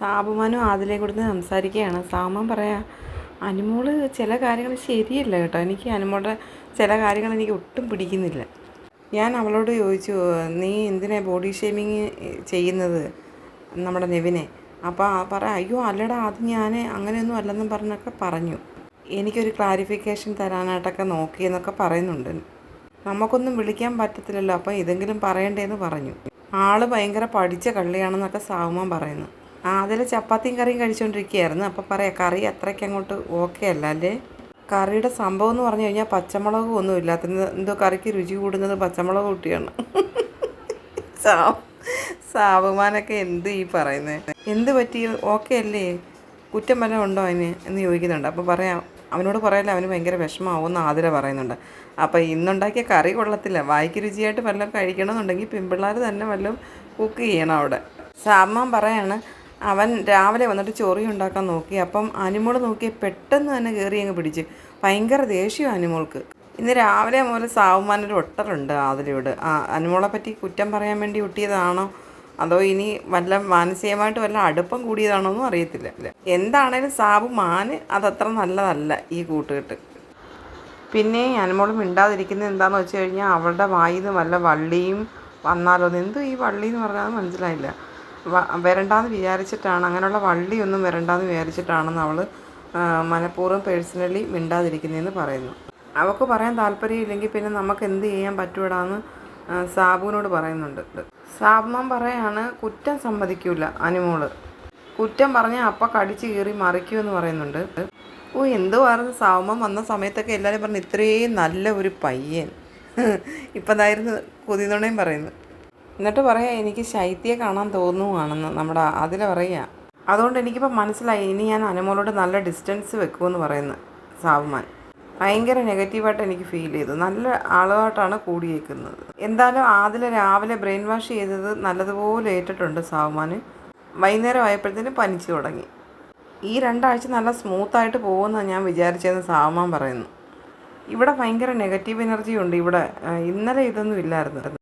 സാബുമാനും ആദിലെ കൊടുത്ത് സംസാരിക്കുകയാണ്. സാബുമാൻ പറയാ അനുമോൾ ചില കാര്യങ്ങൾ ശരിയല്ല കേട്ടോ. എനിക്ക് അനുമോളുടെ ചില കാര്യങ്ങൾ എനിക്ക് ഒട്ടും പിടിക്കുന്നില്ല. ഞാൻ അവളോട് ചോദിച്ചു നീ എന്തിനാ ബോഡി ഷേമിങ് ചെയ്യുന്നത് നമ്മുടെ നെവിനെ? അപ്പോൾ പറ അയ്യോ അല്ലടാ അത് ഞാൻ അങ്ങനെയൊന്നും അല്ലെന്നും പറഞ്ഞൊക്കെ പറഞ്ഞു. എനിക്കൊരു ക്ലാരിഫിക്കേഷൻ തരാനായിട്ടൊക്കെ നോക്കി എന്നൊക്കെ പറയുന്നുണ്ട്. നമുക്കൊന്നും വിളിക്കാൻ പറ്റത്തില്ലല്ലോ അപ്പോൾ ഇതെങ്കിലും പറയണ്ടേന്ന് പറഞ്ഞു. ആൾ ഭയങ്കര പഠിച്ച കള്ളിയാണെന്നൊക്കെ സാവുമാൻ പറയുന്നു. ആ അതിൽ ചപ്പാത്തിയും കറിയും കഴിച്ചുകൊണ്ടിരിക്കുകയായിരുന്നു അപ്പോൾ പറയാം കറി അത്രയ്ക്ക് അങ്ങോട്ട് ഓക്കെ അല്ല അല്ലേ? കറിയുടെ സംഭവം എന്ന് പറഞ്ഞു കഴിഞ്ഞാൽ പച്ചമുളകും ഒന്നും ഇല്ലാത്ത എന്തോ കറിക്ക് രുചി കൂടുന്നത് പച്ചമുളക് കൂട്ടിയാണ്. സാവുമാനൊക്കെ എന്ത് ഈ പറയുന്നത് എന്ത് പറ്റി? ഓക്കെ അല്ലേ? കുറ്റം വല്ലതും ഉണ്ടോ അതിന്? എന്ന് ചോദിക്കുന്നുണ്ട്. അപ്പോൾ പറയാം അവനോട് പറയല്ല അവന് ഭയങ്കര വിഷമാവുമെന്ന് ആതിര പറയുന്നുണ്ട്. അപ്പോൾ ഇന്നുണ്ടാക്കിയ കറി കൊള്ളത്തില്ല. വായിക്ക് രുചിയായിട്ട് വല്ലതും കഴിക്കണമെന്നുണ്ടെങ്കിൽ പെൺപിള്ളേർ തന്നെ വല്ലതും കുക്ക് ചെയ്യണം അവിടെ. സാമ്മാൻ പറയാണ് അവൻ രാവിലെ വന്നിട്ട് ചൊറി ഉണ്ടാക്കാൻ നോക്കി. അപ്പം അനിമോൾ നോക്കി പെട്ടെന്ന് തന്നെ കയറി അങ്ങ് പിടിച്ച്. ഭയങ്കര ദേഷ്യം അനിമോൾക്ക്. ഇന്ന് രാവിലെ മുതൽ സാവുമാനൊരു ഒട്ടറുണ്ട് അതിലൂടെ ആ അനിമോളെ പറ്റി കുറ്റം പറയാൻ വേണ്ടി ഒട്ടിയതാണോ? അതോ ഇനി വല്ല മാനസികമായിട്ട് വല്ല അടുപ്പം കൂടിയതാണോ എന്നും അറിയത്തില്ല. എന്താണേലും സാബു മാന് അതത്ര നല്ലതല്ല ഈ കൂട്ടുകെട്ട്. പിന്നെ അനുമോൾ മിണ്ടാതിരിക്കുന്നത് എന്താന്ന് വെച്ച് കഴിഞ്ഞാൽ അവളുടെ വായിൽ നിന്ന് വല്ല വള്ളിയും വന്നാലോ? എന്തോ ഈ വള്ളി എന്ന് പറഞ്ഞാൽ മനസ്സിലായില്ല. വരണ്ടാന്ന് വിചാരിച്ചിട്ടാണ് അങ്ങനെയുള്ള വള്ളിയൊന്നും വരണ്ടാന്ന് വിചാരിച്ചിട്ടാണെന്ന് അവൾ മനഃപൂർവം പേഴ്സണലി മിണ്ടാതിരിക്കുന്നതെന്ന് പറയുന്നു. അവൾക്ക് പറയാൻ താല്പര്യമില്ലെങ്കിൽ പിന്നെ നമുക്ക് എന്ത് ചെയ്യാൻ പറ്റൂടാന്ന് സാബുവിനോട് പറയുന്നുണ്ട്. സാബുമാൻ പറയാണ് കുറ്റം സമ്മതിക്കൂല അനുമോൾ. കുറ്റം പറഞ്ഞാൽ അപ്പം കടിച്ചു കീറി മറിക്കുമെന്ന് പറയുന്നുണ്ട്. ഓ എന്തുവായിരുന്നു സാവുമ്മ വന്ന സമയത്തൊക്കെ എല്ലാവരും പറഞ്ഞു ഇത്രയും നല്ല ഒരു പയ്യൻ. ഇപ്പം അതായിരുന്നു കൊതിനുണയും പറയുന്നു. എന്നിട്ട് പറയാം എനിക്ക് ശൈത്യയെ കാണാൻ തോന്നുവാണെന്ന് നമ്മുടെ അതിൽ പറയുക. അതുകൊണ്ട് എനിക്കിപ്പോൾ മനസ്സിലായി ഇനി ഞാൻ അനുമോളോട് നല്ല ഡിസ്റ്റൻസ് വെക്കുമെന്ന് പറയുന്നു സാവുമാൻ. ഭയങ്കര നെഗറ്റീവായിട്ട് എനിക്ക് ഫീൽ ചെയ്തു. നല്ല ആളുമായിട്ടാണ് കൂടിയേക്കുന്നത്. എന്തായാലും ആദ്യം രാവിലെ ബ്രെയിൻ വാഷ് ചെയ്തത് നല്ലതുപോലെ ഏറ്റിട്ടുണ്ട് സാവുമാൻ വൈകുന്നേരം ആയപ്പോഴത്തേന് പനിച്ചു തുടങ്ങി. ഈ രണ്ടാഴ്ച നല്ല സ്മൂത്തായിട്ട് പോകുമെന്നാണ് ഞാൻ വിചാരിച്ചതെന്ന് സാവുമാൻ പറയുന്നു. ഇവിടെ ഭയങ്കര നെഗറ്റീവ് എനർജി ഉണ്ട് ഇവിടെ. ഇന്നലെ ഇതൊന്നും ഇല്ലായിരുന്നു.